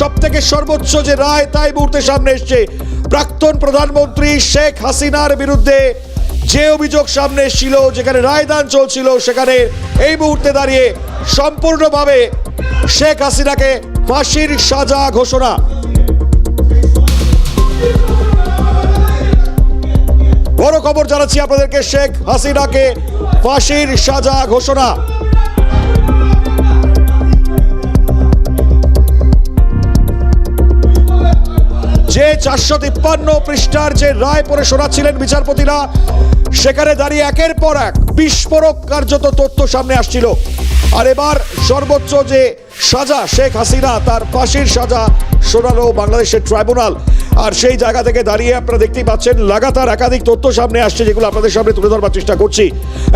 সব থেকে সর্বোচ্চ যে রায় তাই মুহূর্তে সামনে এসছে। প্রাক্তন প্রধানমন্ত্রী শেখ হাসিনার বিরুদ্ধে যে অভিযোগ সামনে এসেছিল, যেখানে রায়দান চলছিল, সেখানে এই মুহূর্তে দাঁড়িয়ে সম্পূর্ণভাবে শেখ হাসিনাকে ফাঁসির সাজা ঘোষণা। বড় খবর জানাচ্ছি আপনাদেরকে, শেখ হাসিনাকে ফাঁসির সাজা ঘোষণা। চারশো তিপ্পান্ন পৃষ্ঠার যে রায় পড়ে শোনাচ্ছিলেন বিচারপতিরা সেখানে দাঁড়িয়ে একের পর এক বিস্ফোরক কার্যত তথ্য সামনে আসছিল। আর এবার সর্বোচ্চ যে সাজা, শেখ হাসিনা, তার ফাঁসির সাজা শোনালো বাংলাদেশের ট্রাইব্যুনাল। আর সেই জায়গা থেকে দাঁড়িয়ে আপনারা দেখতেই পাচ্ছেন, লাগাতার একাধিক তথ্য সামনে আসছে, যেগুলো আপনাদের সামনে তুলে ধরবার চেষ্টা করছি।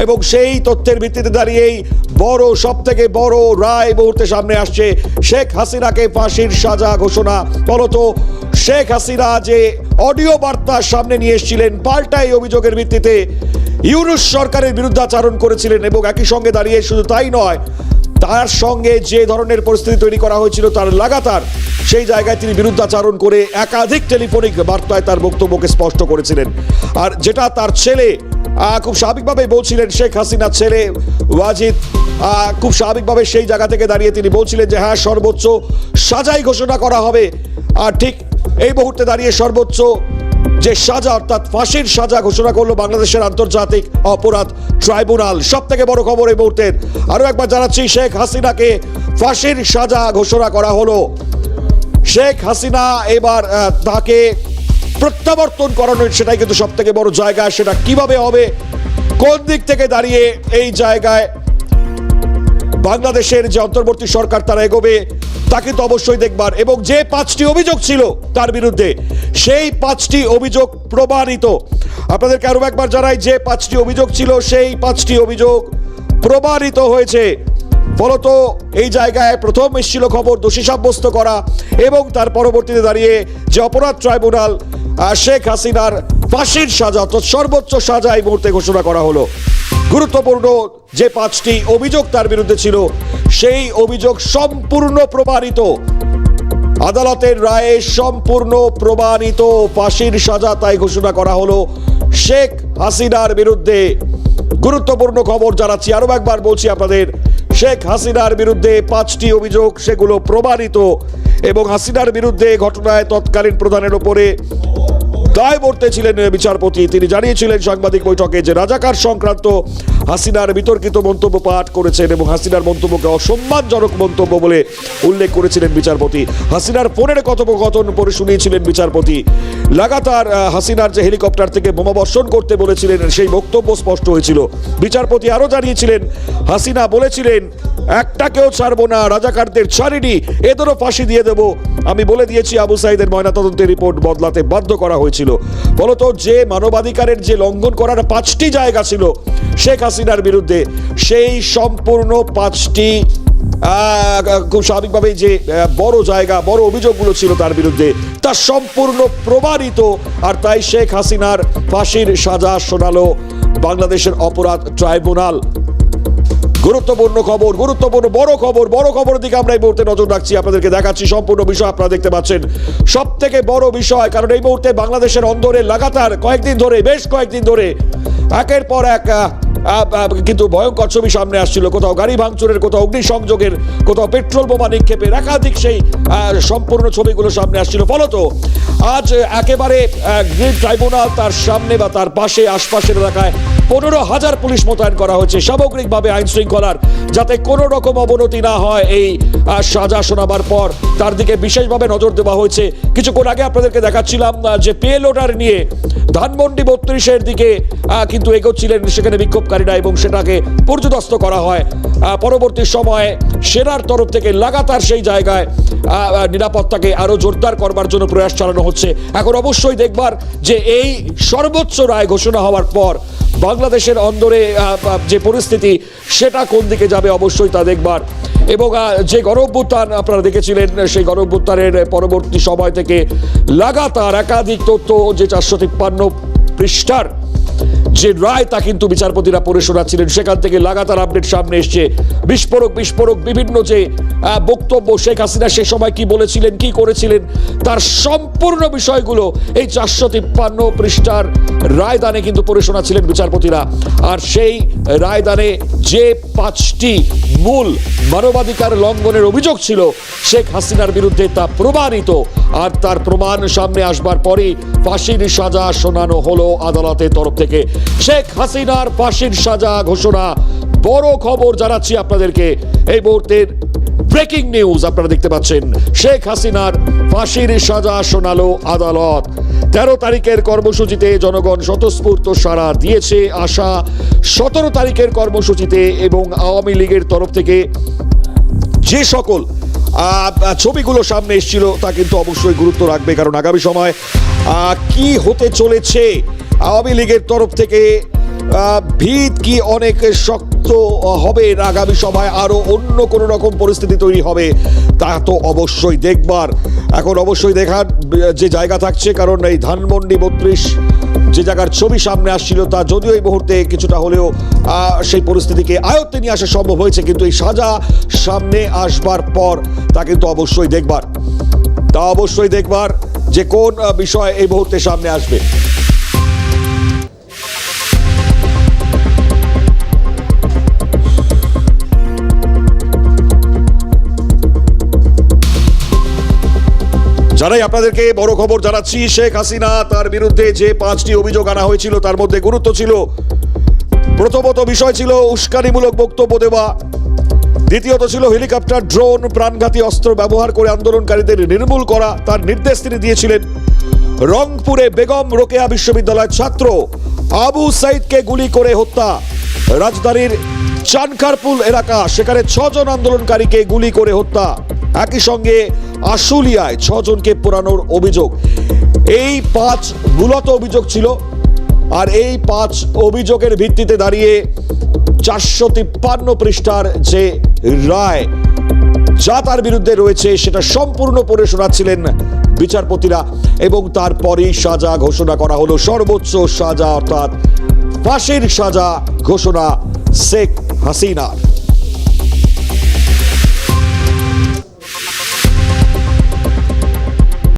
এবং সেই তথ্যের ভিত্তিতে দাঁড়িয়েই বড় সব থেকে বড় রায় মুহূর্তে সামনে আসছে। শেখ হাসিনাকে ফাঁসির সাজা ঘোষণা, ফলত শেখ হাসিনা যে অডিও বার্তা সামনে নিয়ে এসেছিলেন। পাল্টা এই অভিযোগের ভিত্তিতে ইউনুস সরকারের বিরুদ্ধাচারণ করেছিলেন এবং একই সঙ্গে দাঁড়িয়ে শুধু তাই নয়, তার সঙ্গে যে ধরনের পরিস্থিতি তৈরি করা হয়েছিল তার লাগাতার, সেই জায়গায় তিনি বিরুদ্ধাচারণ করে একাধিক টেলিফোনিক বার্তায় তার বক্তব্যকে স্পষ্ট করেছিলেন। আর যেটা তার ছেলে খুব স্বাভাবিকভাবে বলছিলেন, শেখ হাসিনার ছেলে ওয়াজিদ খুব স্বাভাবিকভাবে সেই জায়গা থেকে দাঁড়িয়ে তিনি বলছিলেন যে হ্যাঁ সর্বোচ্চ সাজাই ঘোষণা করা হবে। আর ঠিক এই মুহূর্তে দাঁড়িয়ে সর্বোচ্চ যে সাজা, অর্থাৎ ফাঁসির সাজা ঘোষণা করল বাংলাদেশের আন্তর্জাতিক অপরাধ ট্রাইব্যুনাল। সব থেকে বড় খবর এই মুহূর্তের আরও একবার জানাচ্ছি, শেখ হাসিনাকে ফাঁসির সাজা ঘোষণা করা হলো। শেখ হাসিনা এবার তাকে প্রত্যাবর্তন করানোর সেটাই কিন্তু সব থেকে বড় জায়গা, সেটা কীভাবে হবে, কোন দিক থেকে দাঁড়িয়ে এই জায়গায় বাংলাদেশের যে অন্তর্বর্তী সরকার তারা এগোবে তা তো অবশ্যই দেখবার। এবং যে পাঁচটি অভিযোগ ছিল তার বিরুদ্ধে, সেই পাঁচটি অভিযোগ প্রমাণিত। আপনাদেরকে আরও একবার জানাই, যে পাঁচটি অভিযোগ ছিল, সেই পাঁচটি অভিযোগ প্রমাণিত হয়েছে। ফলত এই জায়গায় প্রথম এসেছিল খবর দোষী সাব্যস্ত করা এবং তার পরবর্তীতে দাঁড়িয়ে যে অপরাধ ট্রাইব্যুনাল শেখ হাসিনার ফাঁসির সাজা অর্থাৎ সর্বোচ্চ সাজা এই মুহূর্তে ঘোষণা করা হলো। গুরুত্বপূর্ণ যে পাঁচটি অভিযোগ তার বিরুদ্ধে ছিল, সেই অভিযোগ সম্পূর্ণ প্রমাণিত। আদালতের রায়ে সম্পূর্ণ প্রমাণিত ফাঁসির সাজা তাই ঘোষণা করা হলো শেখ হাসিনার বিরুদ্ধে। গুরুত্বপূর্ণ খবর জানাচ্ছি আরও একবার বলছি আপনাদের, শেখ হাসিনার বিরুদ্ধে পাঁচটি অভিযোগ, সেগুলো প্রমাণিত এবং হাসিনার বিরুদ্ধে ঘটনায় তৎকালীন প্রধানের ওপরে দায় বর্তে ছিলেন বিচারপতি। তিনি জানিয়েছিলেন সাংবাদিক বৈঠকে যে রাজাকার সংক্রান্ত হাসিনার বিতর্কিত মন্তব্য পাঠ করেছেন এবং হাসিনার মন্তব্যকে অসম্মানজনক মন্তব্য বলে উল্লেখ করেছিলেন বিচারপতি। হাসিনার ফোনের কথোপকথন পরে শুনিয়েছিলেন বিচারপতি। লাগাতার হাসিনার যে হেলিকপ্টার থেকে বোমা বর্ষণ করতে বলেছিলেন, সেই বক্তব্য স্পষ্ট হয়েছিল। বিচারপতি আরও জানিয়েছিলেন, হাসিনা বলেছিলেন একটাকেও ছাড়বো না, রাজাকারদের ছাড়িনি, এদেরও ফাঁসি দিয়ে দেব। আমি বলে দিয়েছি আবু সাইদের ময়নাতদন্তের রিপোর্ট বদলাতে বাধ্য করা হয়েছিল। ফলত যে মানবাধিকারের যে লঙ্ঘন করার পাঁচটি জায়গা ছিল, শেখ হাসিনার বিরুদ্ধে, সেই সম্পূর্ণ পাঁচটি খুব স্বাভাবিকভাবেই যে বড় জায়গা, বড় অভিযোগগুলো ছিল তার বিরুদ্ধে, তা সম্পূর্ণ প্রমাণিত। আর তাই শেখ হাসিনার ফাঁসির সাজা শোনালো বাংলাদেশের অপরাধ ট্রাইব্যুনাল। গুরুত্বপূর্ণ খবর, গুরুত্বপূর্ণ, বড় খবর, বড় খবরের দিকে আমরা এই মুহূর্তে নজর রাখছি। আপনাদেরকে দেখাচ্ছি সম্পূর্ণ বিষয়, আপনারা দেখতে পাচ্ছেন। সব থেকে বড় বিষয়, কারণ এই মুহূর্তে বাংলাদেশের অন্দরে লাগাতার কয়েকদিন ধরে, বেশ কয়েকদিন ধরে, একের পর এক কিন্তু ভয়ঙ্কর ছবি সামনে আসছিল। কোথাও গাড়ি ভাঙচুরের, কোথাও অগ্নিসংযোগের, কোথাও পেট্রোল বোমা নিক্ষেপের একাধিক সেই সম্পূর্ণ ছবিগুলো সামনে আসছিল। ফলত আজ একেবারে গ্রিন ট্রাইব্যুনাল তার সামনে বা তার পাশে, আশপাশের এলাকায় পনেরো হাজার পুলিশ মোতায়েন করা হয়েছে সামগ্রিকভাবে আইন শৃঙ্খলার, যাতে কোনো রকম অবনতি না হয় এই সাজা শোনাবার পর। তার দিকে বিশেষভাবে নজর দেওয়া হয়েছে। কিছুক্ষণ আগে আপনাদেরকে দেখাচ্ছিলাম যে পে লোডার নিয়ে ধানমন্ডি বত্রিশের দিকে কিন্তু এগোচ্ছিলেন সেখানে বিক্ষোভকারীরা এবং সেটাকে পর্যদস্ত করা হয়। পরবর্তী সময়ে সেনার তরফ থেকে লাগাতার সেই জায়গায় নিরাপত্তাকে আরও জোরদার করবার জন্য প্রয়াস চালানো হচ্ছে। এখন অবশ্যই দেখবার যে এই সর্বোচ্চ রায় ঘোষণা হওয়ার পর বাংলাদেশের অন্দরে যে পরিস্থিতি, সেটা কোন দিকে যাবে অবশ্যই তা দেখবার। এবং যে গণঅভ্যুত্থান আপনারা দেখেছিলেন, সেই গণঅভ্যুত্থানের পরবর্তী সময় থেকে লাগাতার একাধিক তথ্য, যে চারশো তিপ্পান্ন পৃষ্ঠার যে রায় তা কিন্তু বিচারপতিরা পড়ে শোনাচ্ছিলেন। সেখান থেকে লাগাতার আপডেট সামনে এসছে। বিস্ফোরক বিস্ফোরক, বিভিন্ন যে বক্তব্য শেখ হাসিনা সে সময় কি বলেছিলেন, কি করেছিলেন, তার সম্পূর্ণ বিষয়গুলো এই চারশো তিপ্পান্ন পৃষ্ঠার রায়দানে কিন্তু পড়ে শোনাচ্ছিলেন বিচারপতিরা। আর সেই রায়দানে যে পাঁচটি মূল মানবাধিকার লঙ্ঘনের অভিযোগ ছিল, শেখ হাসিনার বিরুদ্ধে তা প্রমাণিত। আর তার প্রমাণ সামনে আসবার পরই ফাঁসির সাজা শোনানো হলো আদালতের তরফ থেকে। শেখ হাসিনার ফাঁসির সাজা ঘোষণা। বড় খবর জানাচ্ছি আপনাদেরকে। এই মুহূর্তের ব্রেকিং নিউজ আপনারা দেখতে পাচ্ছেন। শেখ হাসিনার ফাঁসির সাজা শোনালো আদালত। তেরো তারিখের কর্মসূচিতে জনগণ স্বতঃস্ফূর্ত সাড়া দিয়েছে আশা। সতেরো তারিখের কর্মসূচিতে এবং আওয়ামী লীগের তরফ থেকে যে সকল ছবিগুলো সামনে এসেছিল তা কিন্তু অবশ্যই গুরুত্ব রাখবে। কারণ আগামী সময় কি হতে চলেছে? আওয়ামী লীগের তরফ থেকে ভিত কি অনেক শক্ত হবে? আগামী সভায় আরও অন্য কোনো রকম পরিস্থিতি তৈরি হবে? তা তো অবশ্যই দেখবার। এখন অবশ্যই দেখার, যে জায়গা থাকছে, কারণ এই ধানমন্ডি বত্রিশ, যে জায়গার ছবি সামনে আসছিল, তা যদিও এই মুহূর্তে কিছুটা হলেও সেই পরিস্থিতিকে আয়ত্তে নিয়ে আসা সম্ভব হয়েছে, কিন্তু এই সাজা সামনে আসবার পর তা কিন্তু অবশ্যই দেখবার। তা অবশ্যই দেখবার যে কোন বিষয় এই মুহূর্তে সামনে আসবে। যারাই আপনাদেরকে বড় খবর জানাচ্ছি, শেখ হাসিনা তার বিরুদ্ধে যে পাঁচটি অভিযোগ আনা হয়েছিল তার মধ্যে গুরুত্ব ছিল। প্রথমত বিষয় ছিল উস্কানিমূলক বক্তব্য দেওয়া। দ্বিতীয়ত ছিল হেলিকপ্টার, ড্রোন, প্রাণঘাতী অস্ত্র ব্যবহার করে আন্দোলনকারীদের নির্মূল করা, তার নির্দেশ তিনি দিয়েছিলেন। রংপুরে বেগম রোকেয়া বিশ্ববিদ্যালয়ের ছাত্র আবু সাইদকে গুলি করে হত্যা। রাজধানীর চানখারপুল এলাকা, সেখানে ছজন আন্দোলনকারীকে গুলি করে হত্যা। একই সঙ্গে আশুলিয়ায় ছজনকে পোড়ানোর অভিযোগ। এই পাঁচ মূলত অভিযোগ ছিল, আর এই পাঁচ অভিযোগের ভিত্তিতে দাঁড়িয়ে চারশো তিপ্পান্ন পৃষ্ঠার যে রায়, যা তার বিরুদ্ধে রয়েছে সেটা সম্পূর্ণ পড়ে শোনাচ্ছিলেন বিচারপতিরা এবং তারপরেই সাজা ঘোষণা করা হলো। সর্বোচ্চ সাজা অর্থাৎ ফাঁসির সাজা ঘোষণা শেখ হাসিনার।